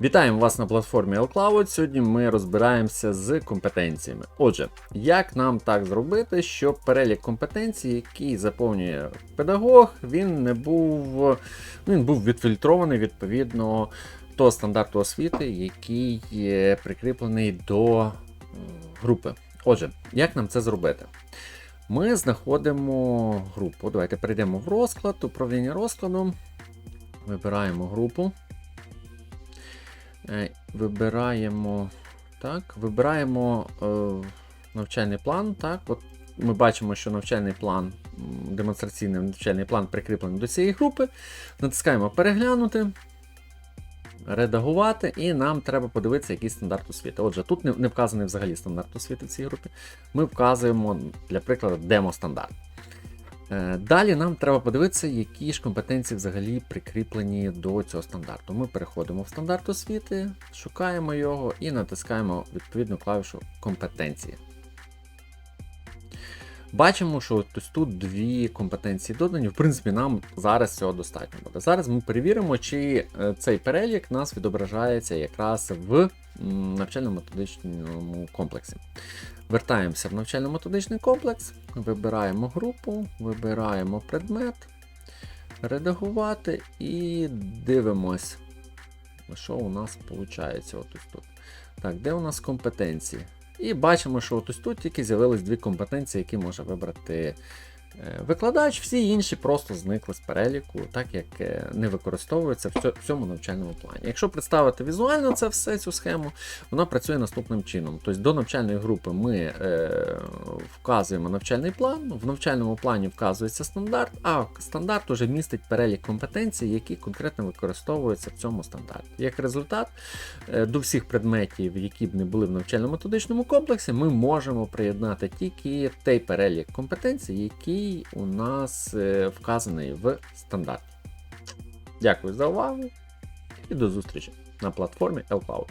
Вітаємо вас на платформі LCloud. Сьогодні ми розбираємося з компетенціями. Отже, як нам так зробити, щоб перелік компетенцій, який заповнює педагог, він не був, він був відфільтрований відповідно того стандарту освіти, який є прикріплений до групи. Отже, як нам це зробити? Ми знаходимо групу. Давайте перейдемо в розклад, управління розкладом. Вибираємо групу. Е, Вибираємо. Так, вибираємо е, навчальний план. Так, от ми бачимо, що навчальний план, демонстраційний навчальний план прикріплений до цієї групи. Натискаємо переглянути, редагувати, і нам треба подивитися, який стандарт освіти. Отже, тут не, вказаний взагалі стандарт освіти в цій групі. Ми вказуємо, для прикладу, демо-стандарт. Е, Далі нам треба подивитися, які ж компетенції взагалі прикріплені до цього стандарту. Ми переходимо в стандарт освіти, шукаємо його і натискаємо відповідну клавішу компетенції. Бачимо, що тут дві компетенції додані. В принципі, нам зараз цього достатньо буде. Зараз ми перевіримо, чи е, цей перелік нас відображається якраз в навчально-методичному комплексі. Вертаємося в навчально-методичний комплекс, вибираємо групу, вибираємо предмет, редагувати і дивимось, що у нас виходить. От тут. Так, де у нас компетенції? І бачимо, що от тут тільки з'явились дві компетенції, які може вибрати викладач, всі інші просто зникли з переліку, так як е, не використовуються в цьому навчальному плані. Якщо представити візуально це все, цю схему, вона працює наступним чином. Тобто до навчальної групи ми е, вказуємо навчальний план, в навчальному плані вказується стандарт, а стандарт уже містить перелік компетенцій, які конкретно використовуються в цьому стандарті. Як результат, е, до всіх предметів, які б не були в навчально-методичному комплексі, ми можемо приєднати тільки той перелік компетенцій, який у нас е, вказаний в стандарті. Дякую за увагу і до зустрічі на платформі LCloud.